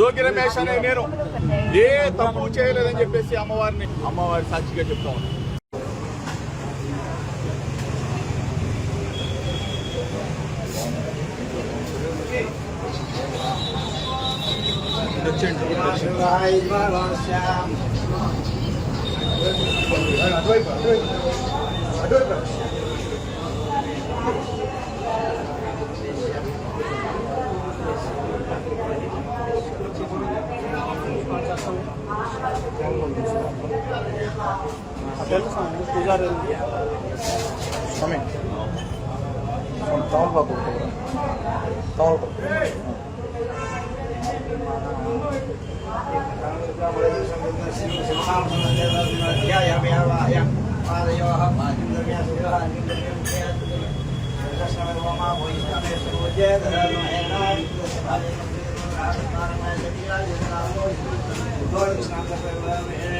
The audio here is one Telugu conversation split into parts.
జోగి రమేష్ అనే నేను ఏ తప్పు చేయలేదని చెప్పేసి అమ్మవారిని అమ్మవారి సాక్షిగా చెప్తా ఉన్నాను అటువైపు అటువైపు అటువైపు. ಸ್ವಾಮಿ ತಗೊಳ್ಬೇಕು ತಗೊಳ್ಬೇಕು ೋಷಣ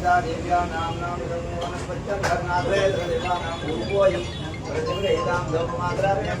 सदा देव्या नाम नाम वनस्पत्यं धर्नाद्रे देवानां रूपोऽयं रजग्रहेदां धर्ममात्राभ्यः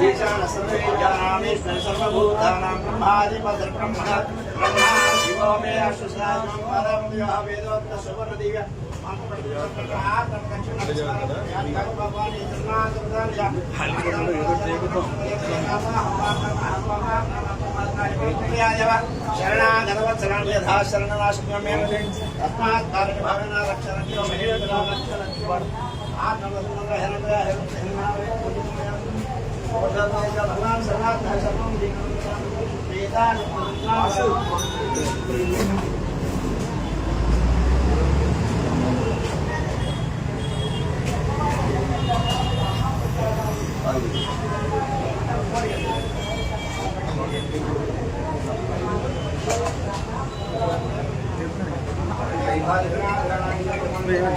ईशानस्तमेजानामि सर्वभूतानां ब्रह्मादिपदर्ब्रह्मणा ब्रह्मा शिवो मे अश्वसायं परं यो वेदोत्तसुवर्णदिव्य शरणागतवत्सरं यथा शरणनाशकमेव तस्मात् कारणभावना रक्षणं आत्मवत्सरं हरं हरं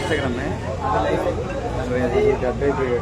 Instagram, eh? Lo voy a decir, te apetece.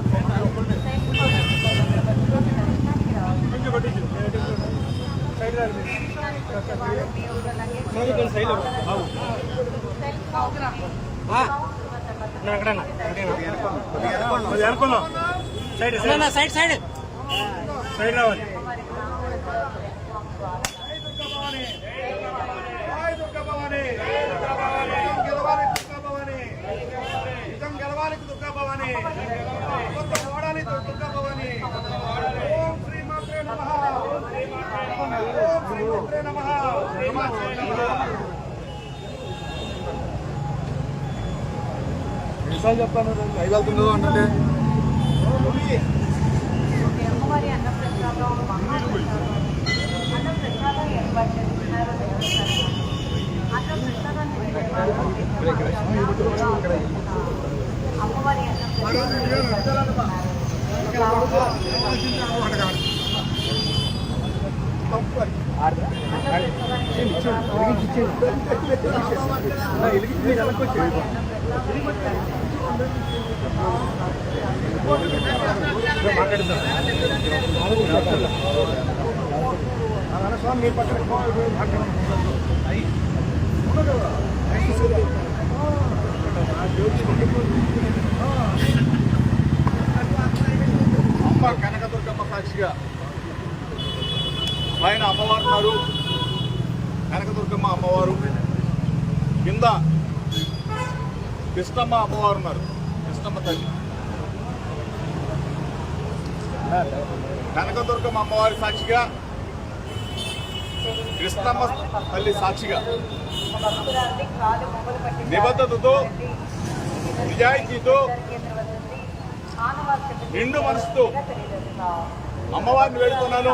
Side side. Side రావాలి. ఎన్నిసార్లు చెప్తాను? ఐదు వెళ్తుందో అంటే అమ్మవారి అన్నప్రసాదం స్వామి మీరు పక్కన అమ్మ కనకదుర్గమ్మ సాక్షిగా ఆయన అమ్మవారు కనకదుర్గమ్మ అమ్మవారు కింద కృష్ణమ్మ అమ్మవారు ఉన్నారు. కృష్ణమ్మ తల్లి. కనకదుర్గమ్మ అమ్మవారి సాక్షిగా కృష్ణమ్మ తల్లి సాక్షిగా నిబద్ధతతో నిజాయితీతో నిండు మనసుతో అమ్మవారిని వేడుకున్నాను.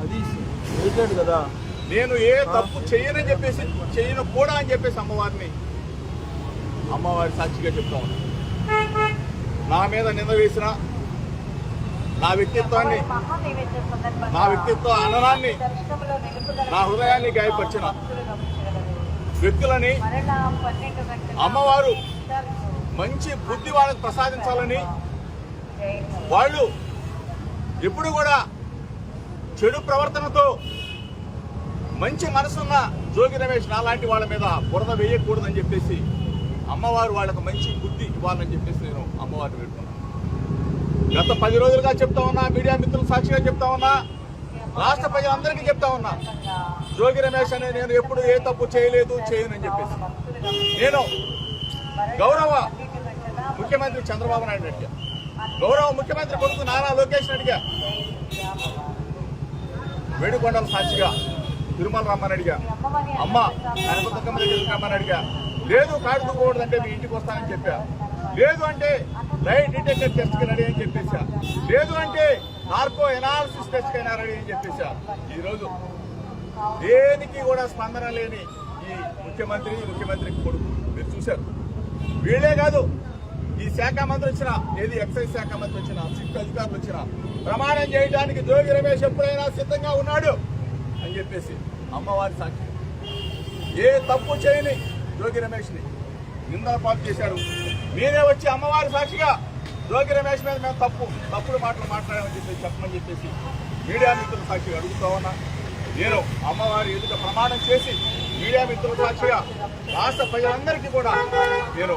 అది కదా నేను ఏ తప్పు చేయనని చెప్పేసి చేయను కూడా అని చెప్పేసి అమ్మవారిని అమ్మవారి సాక్షిగా చెప్తా ఉన్నా నా మీద నింద వేసిన నా వ్యక్తిత్వాన్ని నా వ్యక్తిత్వ అననాన్ని నా హృదయాన్ని గాయపరిచిన. వ్యక్తులని అమ్మవారు మంచి బుద్ధి వాళ్ళకి ప్రసాదించాలని వాళ్ళు ఎప్పుడు కూడా చెడు ప్రవర్తనతో మంచి మనసున్న జోగి రమేష్ నాలాంటి వాళ్ళ మీద బురద వేయకూడదని చెప్పేసి అమ్మవారు వాళ్ళకు మంచి బుద్ధి ఇవ్వాలని చెప్పేసి నేను అమ్మవారిని పెట్టుకున్నాను గత పది రోజులుగా చెప్తా ఉన్నా మీడియా మిత్రులు సాక్షిగా చెప్తా ఉన్నా రాష్ట్ర ప్రజలందరికీ చెప్తా ఉన్నా జోగి రమేష్ అనే నేను ఎప్పుడు ఏ తప్పు చేయలేదు చేయను అని చెప్పేసి. నేను గౌరవ ముఖ్యమంత్రి చంద్రబాబు నాయుడు అడిగా. గౌరవ ముఖ్యమంత్రి కొడుకు నారా లోకేష్ అడిగా. వేడుకొండల సాక్షిగా తిరుమల రమ్మని అడిగా అమ్మ కనకదుర్గమ్మ దగ్గరికి రమ్మని అడిగా లేదు కాడు అంటే మీ ఇంటికి వస్తానని చెప్పా. లేదు అంటే లైట్ డిటెక్టర్ టెస్ట్కి రెడీ అని చెప్పేసా లేదు అంటే నార్కో ఎనాలిసిస్ టెస్ట్కి అయినా రెడీ అని చెప్పేసా ఈరోజు దేనికి కూడా స్పందన లేని ఈ ముఖ్యమంత్రి ముఖ్యమంత్రి కొడుకు. మీరు చూశారు. వీళ్ళే కాదు ఈ శాఖ మంత్రి వచ్చిన ఏది ఎక్సైజ్ శాఖ మంత్రి వచ్చిన సిట్ అధికారులు వచ్చిన ప్రమాణం చేయడానికి జోగి రమేష్ ఎప్పుడైనా సిద్ధంగా ఉన్నాడు అని చెప్పేసి అమ్మవారి సాక్షి. ఏ తప్పు చేయని జోగి రమేష్ని నిందన పాలు చేశారు. మీరే వచ్చి అమ్మవారి సాక్షిగా జోగి రమేష్ మీద మేము తప్పు తప్పుడు మాటలు మాట్లాడామని చెప్పేసి చెప్పమని చెప్పేసి మీడియా మిత్రుల సాక్షిగా అడుగుతా ఉన్నా. నేను అమ్మవారి ఎదుట ప్రమాణం చేసి మీడియా మిత్రుల సాక్షిగా రాష్ట్ర ప్రజలందరికీ కూడా నేను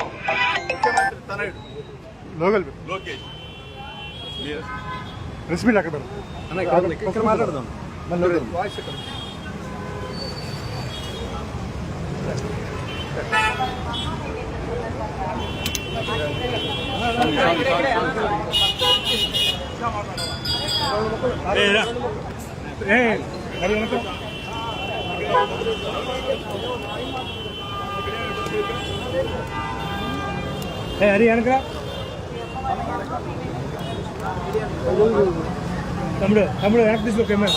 తనయుడు లోకల్ లోకేష్ మీరు ప్రెస్ మీట్ అక్కడ ఇక్కడ మాట్లాడదాం వాయిస్ ఎక్కడ ఏ, రా. ఏ, అది వెనక. తమ్ముడు తమ్ముడు వెనక్కి తీసుకో కెమెరా.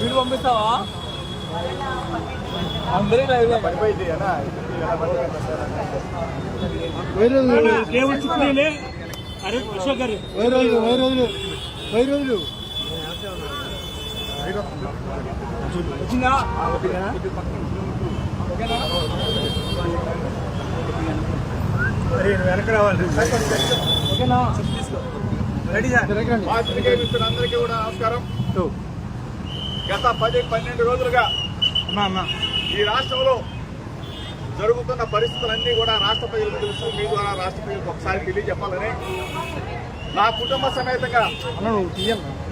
వీడు పంపిస్తావా? అందరూ లైవ్ పడిపోయింది అనా దేవుడు చుట్టూనే అరే అశోక్ గారు. వై రోజులు వై రోజులు వై రోజులు వచ్చిందా వెనక రావాలి. ఓకేనా? రెడీ సార్ పాత్రికేయ మిత్రులందరికీ కూడా నమస్కారం. గత పది పన్నెండు రోజులుగా ఈ రాష్ట్రంలో జరుగుతున్న పరిస్థితులన్నీ కూడా రాష్ట్ర ప్రజలకు తెలుసు మీ ద్వారా రాష్ట్ర ప్రజలకు ఒకసారి తెలియజెప్పాలని నా కుటుంబ సమేతంగా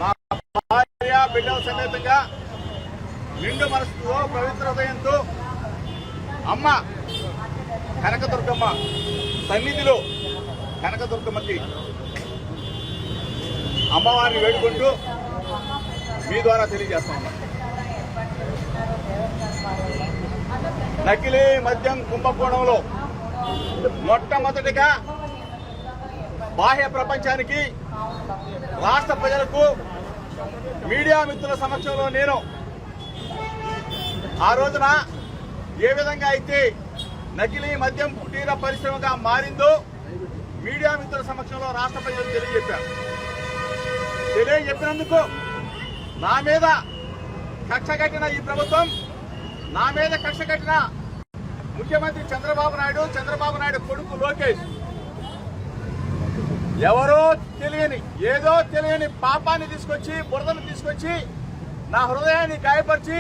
నా భార్య బిడ్డల సమేతంగా నిండు మనసుతో పవిత్ర హృదయంతో అమ్మ కనకదుర్గమ్మ సన్నిధిలో కనకదుర్గమ్మకి అమ్మవారిని వేడుకుంటూ మీ ద్వారా తెలియజేస్తా. నకిలీ మద్యం కుంభకోణంలో మొట్టమొదటిగా బాహ్య ప్రపంచానికి రాష్ట్ర ప్రజలకు మీడియా మిత్రుల సమక్షంలో నేను ఆ రోజున ఏ విధంగా అయితే నకిలీ మద్యం కుటీర పరిశ్రమగా మారిందో మీడియా మిత్రుల సమక్షంలో రాష్ట్ర ప్రజలకు తెలియజెప్పారు తెలియజెప్పినందుకు నా మీద కక్ష కట్టిన ఈ ప్రభుత్వం నా మీద కక్ష కట్టిన ముఖ్యమంత్రి చంద్రబాబు నాయుడు చంద్రబాబు నాయుడు కొడుకు లోకేష్. ఎవరో తెలియని ఏదో తెలియని పాపాన్ని తీసుకొచ్చి బురదను తీసుకొచ్చి నా హృదయాన్ని గాయపరిచి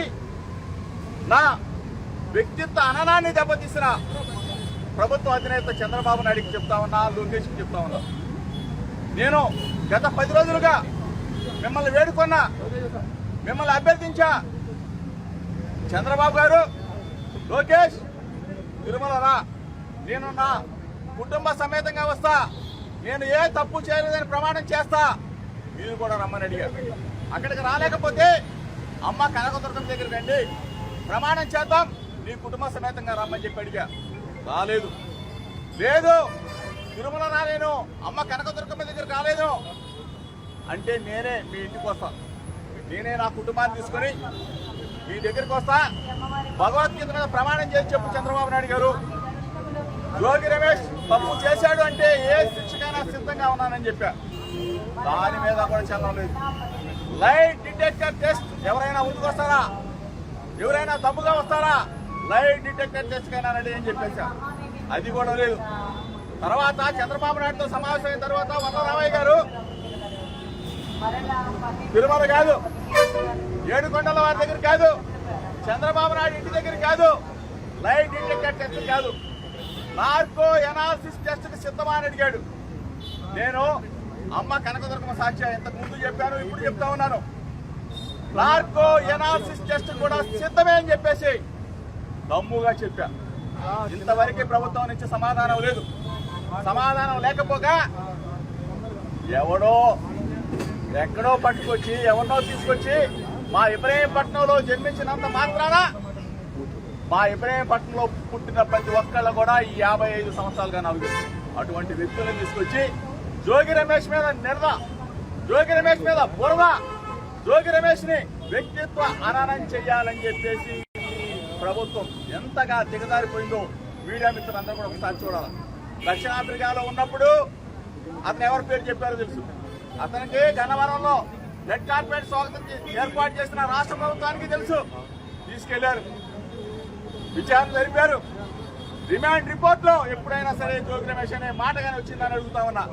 నా వ్యక్తిత్వ అననాన్ని దెబ్బతీసిన ప్రభుత్వ అధినేత చంద్రబాబు నాయుడికి చెప్తా ఉన్నా లోకేష్కి చెప్తా ఉన్నా. నేను గత పది రోజులుగా మిమ్మల్ని వేడుకున్నా మిమ్మల్ని అభ్యర్థించా. చంద్రబాబు గారు లోకేష్ తిరుమల రా నేను నా కుటుంబ సమేతంగా వస్తా. నేను ఏ తప్పు చేయలేదని ప్రమాణం చేస్తా. మీరు కూడా రమ్మని అడిగారు. అక్కడికి రాలేకపోతే అమ్మ కనకదుర్గం దగ్గరికి రండి. ప్రమాణం చేద్దాం. నీ కుటుంబ సమేతంగా రమ్మని చెప్పి అడిగా. రాలేదు. లేదు. తిరుమల రాలేను. అమ్మ కనకదుర్గమ్మ దగ్గర రాలేదు. అంటే నేనే మీ ఇంటికి వస్తా. నేనే నా కుటుంబాన్ని తీసుకొని మీ దగ్గరికి వస్తా. భగవద్గీత మీద ప్రమాణం చేసి చెప్పు చంద్రబాబు నాయుడు గారు. జోగి రమేష్ తప్పు చేశాడు అంటే ఏ శిక్షకైనా సిద్ధంగా ఉన్నానని చెప్పా. దాని మీద కూడా చల్లడం లైట్ డిటెక్టర్ టెస్ట్ ఎవరైనా ముందుకు వస్తారా? ఎవరైనా తప్పుగా వస్తారా? లైట్ డిటెక్టర్ టెస్ట్ అని చెప్పేశా. అది కూడా లేదు. తర్వాత చంద్రబాబు నాయుడుతో సమావేశమైన తర్వాత వల్లరామయ్య గారు తిరుమల కాదు. ఏడుకొండల వారి దగ్గర కాదు. చంద్రబాబు నాయుడు ఇంటి దగ్గర కాదు. లైట్ డిటెక్టర్ టెస్ట్ కాదు. నార్కో ఎనాలిసిస్ టెస్ట్కి సిద్ధమా అని అడిగాడు. నేను అమ్మ కనకదుర్గమ్మ సాక్ష్య ఇంతకు ముందు చెప్పాను ఇప్పుడు చెప్తా ఉన్నాను. నార్కో ఎనాలిసిస్ టెస్ట్ కూడా సిద్ధమే అని చెప్పేసి దమ్ముగా చెప్పా. ఇంతవరకు ప్రభుత్వం నుంచి సమాధానం లేదు. సమాధానం లేకపోగా ఎవడో ఎక్కడో పట్టుకొచ్చి ఎవరినో తీసుకొచ్చి మా ఇబ్రహీంపట్నంలో జన్మించినంత మాత్రాన మా ఇబ్రహీంపట్నంలో పుట్టిన ప్రతి ఒక్కళ్ళు కూడా ఈ యాభై ఐదు సంవత్సరాలుగా నాకు అటువంటి వ్యక్తులను తీసుకొచ్చి జోగి రమేష్ మీద నిరద జోగి రమేష్ మీద బురద జోగి రమేష్ని వ్యక్తిత్వ అననం చేయాలని చెప్పేసి ప్రభుత్వం ఎంతగా దిగజారిపోయిందో మీడియా మిత్రులందరూ కూడా ఒకసారి చూడాలి. దక్షిణాఫ్రికాలో ఉన్నప్పుడు అతను ఎవరి పేరు చెప్పారో తెలుసు. అతనికి గన్నవరంలో రెడ్ కార్పెట్ స్వాగతం ఏర్పాటు చేసిన రాష్ట్ర ప్రభుత్వానికి తెలుసు. తీసుకెళ్ళారు. విచారణ జరిపారు. రిమాండ్ రిపోర్ట్లో ఎప్పుడైనా సరే జోగి రమేష్ అనే మాట కానీ వచ్చిందని అడుగుతా ఉన్నా.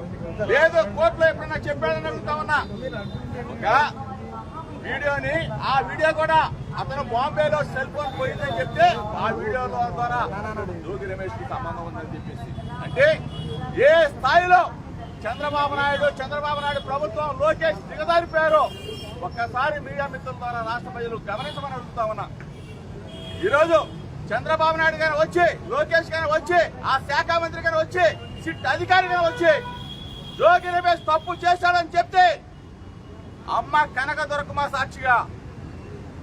లేదు కోర్టులో ఎప్పుడైనా చెప్పాడని అడుగుతా ఉన్నా. వీడియోని ఆ వీడియో కూడా అతను బాంబేలో సెల్ ఫోన్ పోయిందని చెప్తే ఆ వీడియో ద్వారా జోగి రమేష్కి సంబంధం ఉందని చెప్పేసి. అంటే ఏ స్థాయిలో చంద్రబాబు నాయుడు చంద్రబాబు నాయుడు ప్రభుత్వం లోకేష్ దిగజారిపోయారో ఒక్కసారి మీడియా మిత్రుల ద్వారా రాష్ట్ర ప్రజలు గమనించమని అడుగుతా ఉన్నా. ఈరోజు చంద్రబాబు నాయుడు గారు వచ్చి లోకేష్ గారు వచ్చి ఆ శాఖ మంత్రి గారు వచ్చి సిట్ అధికారి గారు వచ్చి జోగి రమేష్ తప్పు చేశాడని చెప్తే అమ్మ కనక దొరకమా సాక్షిగా?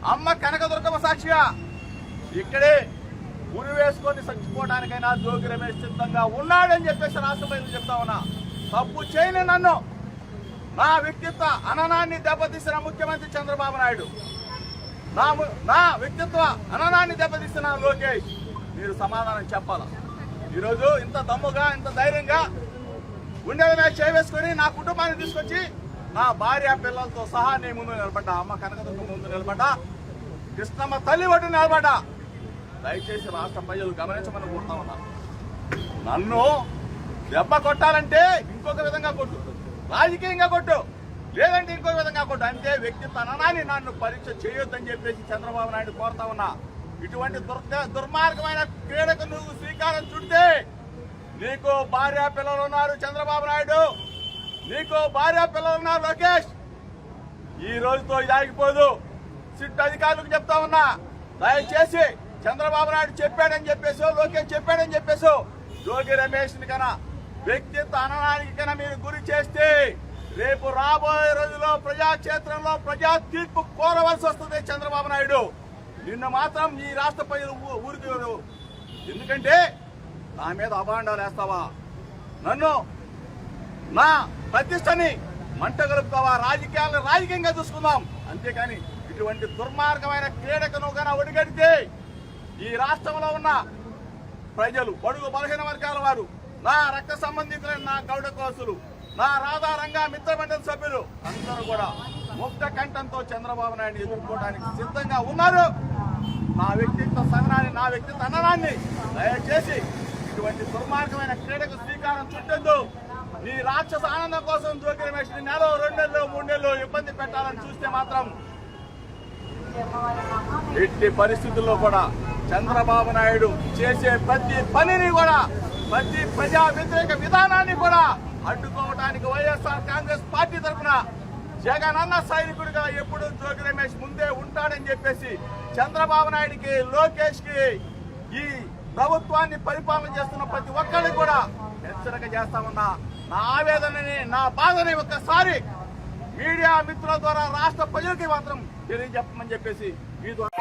అమ్మ కనకదుర్గమ్మ సాక్షిగా ఇక్కడే ఉరి వేసుకొని చచ్చిపోవడానికైనా జోగి రమేష్ సిద్ధంగా ఉన్నాడని చెప్పేసి రాష్ట్ర ప్రజలు చెప్తా ఉన్నా. తప్పు చేయని నన్ను. నా వ్యక్తిత్వ అననాన్ని దెబ్బతీసిన ముఖ్యమంత్రి చంద్రబాబు నాయుడు. నా ము- నా వ్యక్తిత్వ అననాన్ని దెబ్బతీసిన లోకేష్. మీరు సమాధానం చెప్పాల? ఈరోజు ఇంత దమ్ముగా ఇంత ధైర్యంగా ఉండేది మీద చేవేసుకొని నా కుటుంబాన్ని తీసుకొచ్చి నా భార్య పిల్లలతో సహా నీ ముందు నిలబడ్డా. అమ్మ కనకదుర్గ ముందు నిలబడ్డా. కృష్ణమ్మ తల్లి ఒడ్డు నిలబడ్డా. దయచేసి రాష్ట్ర ప్రజలు గమనించమని కోరుతా ఉన్నా. నన్ను దెబ్బ కొట్టాలంటే ఇంకొక విధంగా కొట్టు. రాజకీయంగా కొట్టు. లేదంటే ఇంకొక విధంగా కొట్టు. అంతే వ్యక్తి తననాన్ని నన్ను పరీక్ష చేయొద్దని చెప్పేసి చంద్రబాబు నాయుడు కోరుతా ఉన్నా. ఇటువంటి దుర్ దుర్మార్గమైన క్రీడకు నువ్వు శ్రీకారం చుడితే నీకు భార్య పిల్లలు ఉన్నారు చంద్రబాబు నాయుడు. నీకు భార్య పిల్లలు ఉన్నారు లోకేష్. ఈ రోజుతో ఇది ఆగిపోదు. సిట్ అధికారులకు చెప్తా ఉన్నా. దయచేసి చంద్రబాబు నాయుడు చెప్పాడని చెప్పేసి లోకేష్ చెప్పాడని చెప్పేసి జోగి రమేష్ కన్నా వ్యక్తిత్వ అననానికి కన్నా మీరు గురి చేస్తే రేపు రాబోయే రోజుల్లో ప్రజాక్షేత్రంలో ప్రజా తీర్పు కోరవలసి వస్తుంది చంద్రబాబు నాయుడు. నిన్న మాత్రం ఈ రాష్ట్ర ప్రజలు ఊ- ఊరికి ఎందుకంటే నా మీద అభాండాలు వేస్తావా? నన్ను నా ప్రతిష్టని మంట గలుపుతావా రాజకీయాలను రాజకీయంగా చూసుకుందాం. అంతేకాని ఇటువంటి దుర్మార్గమైన క్రీడకను గన ఒడిగడితే ఈ రాష్ట్రంలో ఉన్న ప్రజలు బడుగు బలహీన వర్గాల వారు నా రక్త సంబంధితులైన నా గౌడ కోసులు నా రాధారంగా మిత్రమండలి సభ్యులు అందరూ కూడా ముక్త కంఠంతో చంద్రబాబు నాయుడు ఎదుర్కోవడానికి సిద్ధంగా ఉన్నారు. నా వ్యక్తిత్వ సహనాన్ని నా వ్యక్తిత్వ అన్నదాన్ని దయచేసి ఇటువంటి దుర్మార్గమైన క్రీడకు శ్రీకారం చుట్టద్దు. ఈ రాక్షస ఆనందం కోసం జోగి రమేష్ నెల రెండు నెలలు మూడు నెలలు ఇబ్బంది పెట్టాలని చూస్తే మాత్రం ఎట్టి పరిస్థితుల్లో కూడా చంద్రబాబు నాయుడు చేసే ప్రతి పనిని కూడా ప్రతి ప్రజా వ్యతిరేక విధానాన్ని కూడా అడ్డుకోవడానికి వైఎస్ఆర్ కాంగ్రెస్ పార్టీ తరఫున జగన్ అన్న సైనికుడిగా ఎప్పుడు జోగి రమేష్ ముందే ఉంటాడని చెప్పేసి చంద్రబాబు నాయుడికి లోకేష్కి ఈ ప్రభుత్వాన్ని పరిపాలన చేస్తున్న ప్రతి ఒక్కరికి కూడా హెచ్చరిక చేస్తామన్నా నా ఆవేదనని నా బాధని ఒక్కసారి మీడియా మిత్రుల ద్వారా రాష్ట్ర ప్రజలకి మాత్రం తెలియజెప్పమని చెప్పేసి మీ ద్వారా